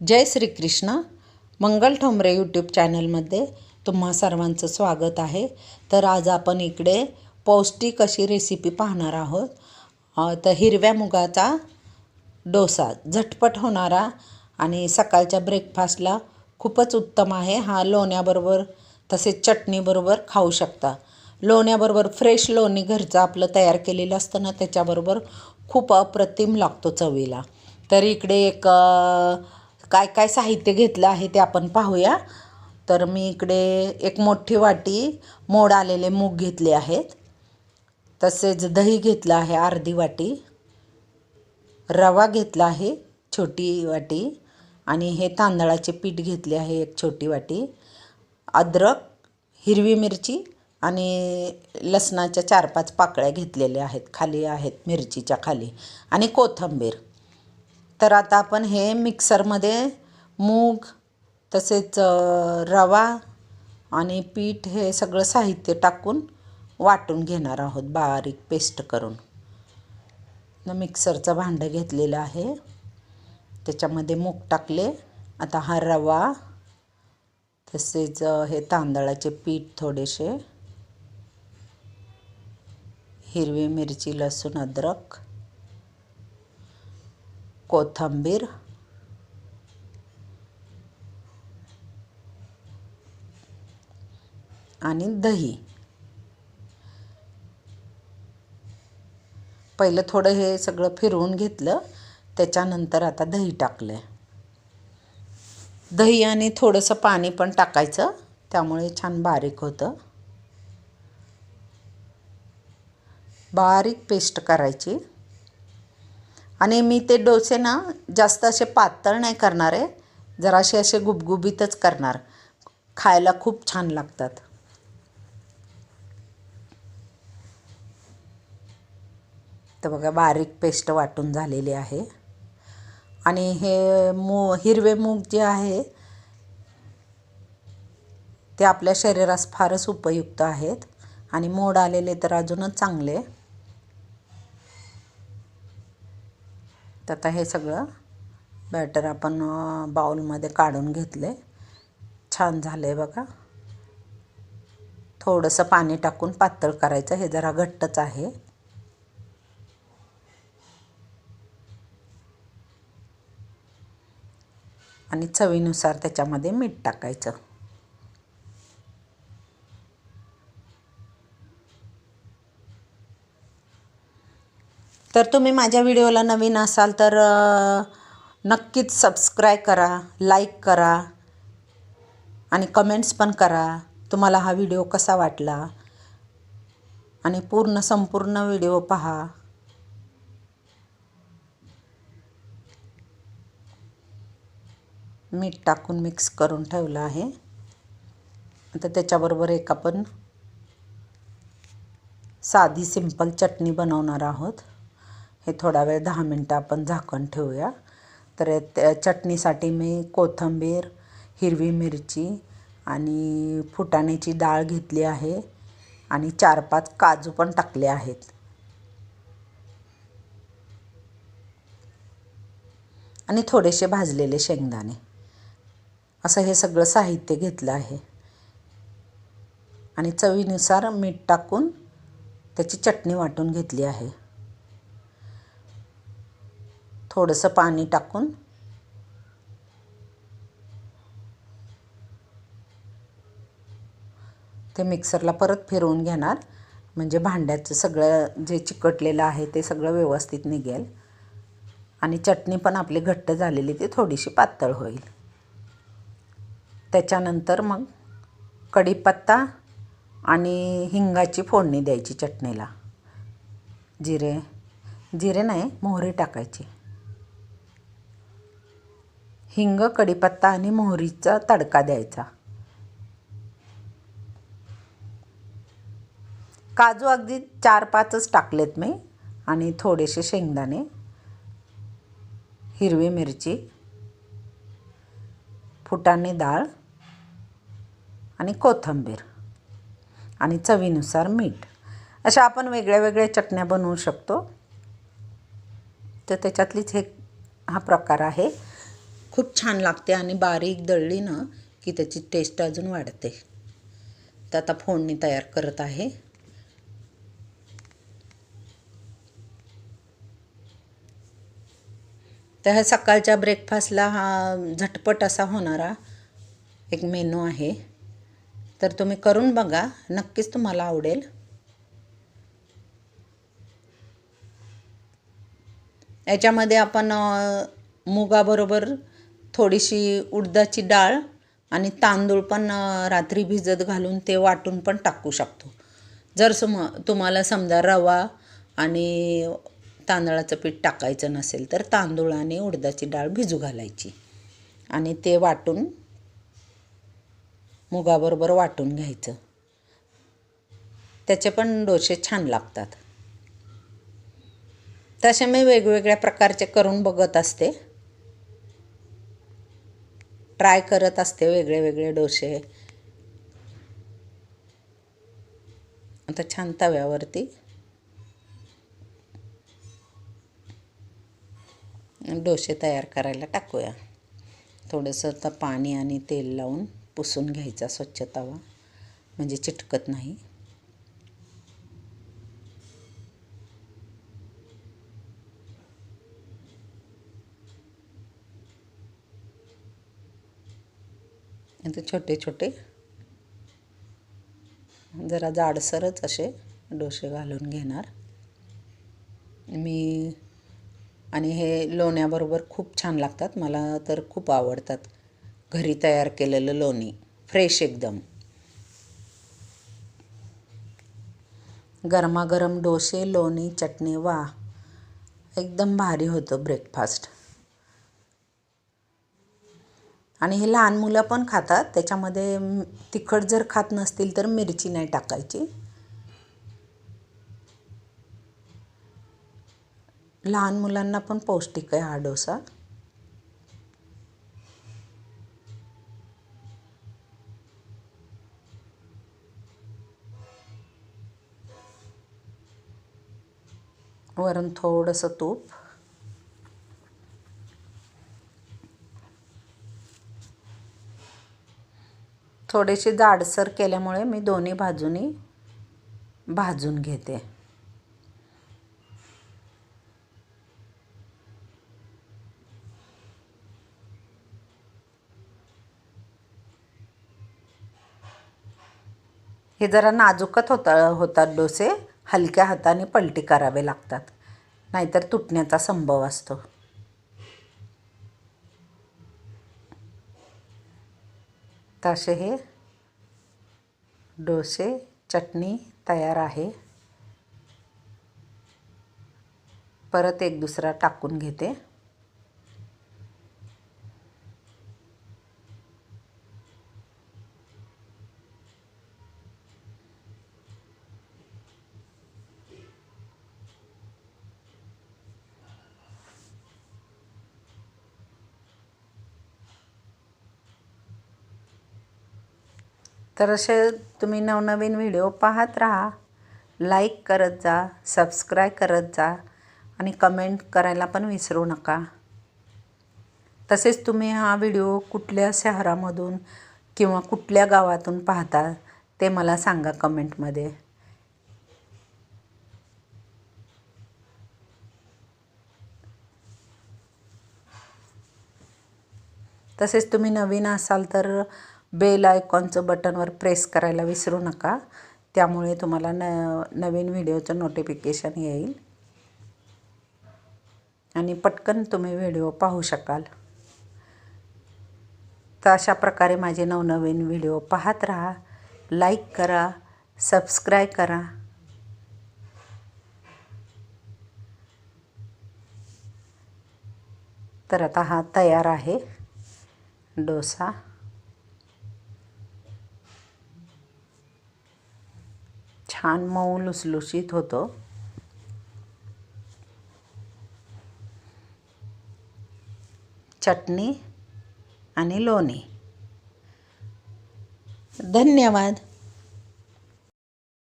जय Shrikrishna. Mangal Thombare YouTube चॅनलमध्ये तुम्हा सर्वांचं स्वागत आहे. तर आज आपण इकडे पौष्टिक अशी रेसिपी पाहणार आहोत. तर हिरव्या मुगाचा डोसा झटपट होणारा आणि सकाळच्या ब्रेकफास्टला खूपच उत्तम आहे. हा लोण्याबरोबर तसेच चटणीबरोबर खाऊ शकता. लोण्याबरोबर फ्रेश लोणी घरचं आपलं तयार केलेलं असतं ना त्याच्याबरोबर खूप अप्रतिम लागतो चवीला. तर इकडे एक काय काय साहित्य घेतलं आहे ते आपण पाहूया. तर मी इकडे एक मोठी वाटी मोड आलेले मूग घेतले आहेत. तसेच दही घेतलं आहे अर्धी वाटी. रवा घेतला आहे छोटी वाटी. आणि हे तांदळाचे पीठ घेतले आहे एक छोटी वाटी. अद्रक हिरवी मिरची आणि लसणाच्या चार पाच पाकळ्या घेतलेल्या आहेत खाली आहेत मिरचीच्या खाली. आणि कोथिंबीर. तर आता आपण हे मिक्सरमध्ये मूग तसेच रवा आणि पीठ हे सगळं साहित्य टाकून वाटून घेणार आहोत बारीक पेस्ट करून. मिक्सरचं भांडं घेतलेलं आहे. त्याच्यामध्ये मूग टाकले. आता हा रवा तसेच हे तांदळाचे पीठ थोडेसे हिरवी मिरची लसूण अद्रक कोथिंबीर. आणि दही. पहिलं थोडं हे सगळं फिरवून घेतलं. त्याच्यानंतर आता दही टाकलं आहे दही आणि थोडंसं पाणी पण टाकायचं. त्यामुळे छान बारीक होतं. बारीक पेस्ट करायची. आणि मी ते डोसे ना जास्त असे पातळ नाही करणार आहे. जरासे असे गुबगुबीतच करणार. खायला खूप छान लागतात. तर बघा बारीक पेस्ट वाटून झालेली आहे. आणि हे मू हिरवे मूग जे आहे ते आपल्या शरीरास फारच उपयुक्त आहेत. आणि मोड आलेले तर अजूनच चांगले. तर आता हे सगळं बॅटर आपण बाऊलमध्ये बाउलमध्ये काढून घेतले छान झालं आहे बघा. थोडंसं पाणी टाकून पातळ करायचं. हे जरा घट्टच आहे. आणि चवीनुसार त्याच्यामध्ये मीठ टाकायचं. तर तुम्ही माझ्या व्हिडिओला नवीन असाल तर नक्कीच सबस्क्राईब करा लाईक करा आणि कमेंट्स पण करा. तुम्हाला हा व्हिडिओ कसा वाटला? आणि पूर्ण संपूर्ण व्हिडिओ पहा. मीठ टाकून मिक्स करून ठेवलं आहे. आता त्याच्याबरोबर एक आपण साधी सिंपल चटणी बनवणार आहोत. हे थोडा वेळ दहा मिनटं आपण झाकण ठेवूया. तर त्या चटणीसाठी मी कोथिंबीर हिरवी मिरची आणि फुटाण्याची डाळ घेतली आहे आणि चार पाच काजू पण टाकले आहेत. आणि थोडेसे भाजलेले शेंगदाणे. असं हे सगळं साहित्य घेतलं आहे. आणि चवीनुसार मीठ टाकून त्याची चटणी वाटून घेतली आहे. थोडंसं पाणी टाकून. ते मिक्सरला परत फिरवून घेणार. म्हणजे भांड्याचं सगळं जे चिकटलेलं आहे ते सगळं व्यवस्थित निघेल. आणि चटणी पण आपली घट्ट झालेली ती थोडीशी पातळ होईल. त्याच्यानंतर मग कढीपत्ता आणि हिंगाची फोडणी द्यायची चटणीला. जिरे जिरे नाही मोहरी टाकायची. हिंग कढीपत्ता आणि मोहरीचा तडका द्यायचा. काजू अगदी चार पाचच टाकलेत मी आणि थोडेसे शेंगदाणे हिरवी मिरची फुटाणे डाळ आणि कोथिंबीर आणि चवीनुसार मीठ. अशा आपण वेगळ्या वेगळ्या चटण्या बनवू शकतो. तर त्याच्यातलीच हे हा प्रकार आहे. खूप छान लागते आणि बारीक दळली ना की त्याची टेस्ट अजून वाढते. तर आता फोडणी तयार करत आहे. तर ह्या सकाळच्या ब्रेकफास्टला हा झटपट असा होणारा एक मेनू आहे. तर तुम्ही करून बघा नक्कीच तुम्हाला आवडेल. याच्यामध्ये आपण मुगाबरोबर थोडीशी उडदाची डाळ आणि तांदूळ पण रात्री भिजत घालून ते वाटून पण टाकू शकतो. जर सम तुम्हाला समजा रवा आणि तांदळाचं पीठ टाकायचं नसेल तर तांदूळ आणि उडदाची डाळ भिजू घालायची. आणि ते वाटून मुगाबरोबर वाटून घ्यायचं. त्याचे पण डोसे छान लागतात. तसे मी वेगवेगळ्या प्रकारचे करून बघत असते. ट्राय करत असते वेगळे वेगळे डोसे. आता छान तव्यावरती. डोसे तयार करायला टाकूया. थोडंसं आता पाणी आणि तेल लावून पुसून घ्यायचा स्वच्छ तवा. म्हणजे चिटकत नाही. इथे छोटे छोटे. जरा जाडसरच असे डोसे घालून घेणार. मी आणि हे लोण्याबरोबर खूप छान लागतात मला तर खूप आवडतात. घरी तयार केलेलं लोणी फ्रेश एकदम. गरमागरम डोसे लोणी चटणी वा एकदम भारी होतं ब्रेकफास्ट आणि हे लहान मुलं पण खातात. त्याच्यामध्ये तिखट जर खात नसतील तर मिरची नाही टाकायची. लहान मुलांना पण पौष्टिक आहे हा डोसा. वरून थोडंसं तूप. थोडेसे जाडसर केल्यामुळे मी दोन्ही बाजूनी भाजून घेते. हे जरा नाजूकत होता होतात डोसे. हलक्या हाताने पलटी करावे लागतात. नाहीतर तुटण्याचा संभव असतो. तसे हे डोसे चटणी तयार आहे. परत एक दुसरा टाकून घेते. तर असे तुम्ही नवनवीन व्हिडिओ पाहत राहा. लाईक करत जा सबस्क्राईब करत जा आणि कमेंट करायला पण विसरू नका. तसेच तुम्ही हा व्हिडिओ कुठल्या शहरामधून किंवा कुठल्या गावातून पाहता ते मला सांगा कमेंटमध्ये तसेच तुम्ही नवीन असाल तर बेल आयकॉनचं बटनवर प्रेस करायला विसरू नका. त्यामुळे तुम्हाला न नवीन व्हिडिओचं नोटिफिकेशन येईल. आणि पटकन तुम्ही व्हिडिओ पाहू शकाल. तर अशा प्रकारे माझे नवनवीन व्हिडिओ पाहत राहा. लाईक करा सबस्क्राईब करा. तर आता हा तयार आहे डोसा. छान मऊ लुसलुशीत होतो. चटणी आणि लोणी. धन्यवाद.